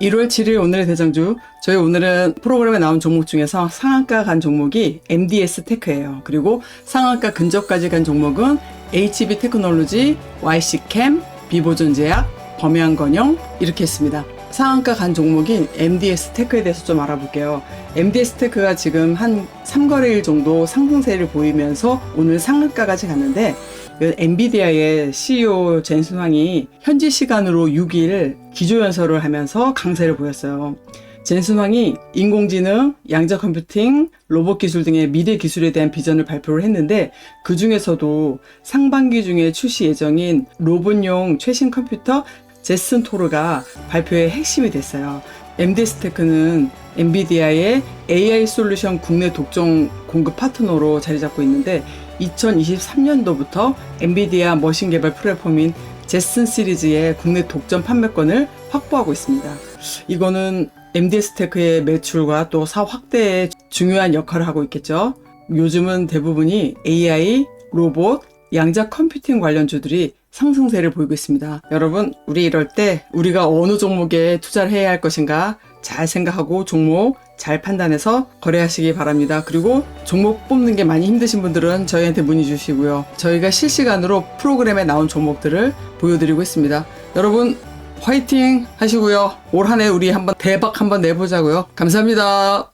1월 7일 오늘의 대장주. 저희 오늘은 프로그램에 나온 종목 중에서 상한가 간 종목이 MDS 테크예요. 그리고 상한가 근접까지 간 종목은 HB 테크놀로지, YC캠, 비보존제약, 범양건영 이렇게 했습니다. 상한가 간 종목인 MDS 테크에 대해서 좀 알아볼게요. MDS 테크가 지금 한 3거래일 정도 상승세를 보이면서 오늘 상한가까지 갔는데 그 엔비디아의 CEO 젠슨 황이 현지 시간으로 6일 기조연설을 하면서 강세를 보였어요. 젠슨 황이 인공지능, 양자 컴퓨팅, 로봇 기술 등의 미래 기술에 대한 비전을 발표를 했는데 그 중에서도 상반기 중에 출시 예정인 로봇용 최신 컴퓨터 제슨 토르가 발표의 핵심이 됐어요. MDS 테크는 엔비디아의 AI 솔루션 국내 독점 공급 파트너로 자리 잡고 있는데 2023년도부터 엔비디아 머신 개발 플랫폼인 제슨 시리즈의 국내 독점 판매권을 확보하고 있습니다. 이거는 MDS 테크의 매출과 또 사업 확대에 중요한 역할을 하고 있겠죠. 요즘은 대부분이 AI, 로봇, 양자 컴퓨팅 관련주들이 상승세를 보이고 있습니다. 여러분, 우리 이럴 때 우리가 어느 종목에 투자를 해야 할 것인가 잘 생각하고 종목 잘 판단해서 거래하시기 바랍니다. 그리고 종목 뽑는 게 많이 힘드신 분들은 저희한테 문의 주시고요. 저희가 실시간으로 프로그램에 나온 종목들을 보여드리고 있습니다. 여러분, 화이팅 하시고요. 올 한 해 우리 한번 대박 한번 내보자고요. 감사합니다.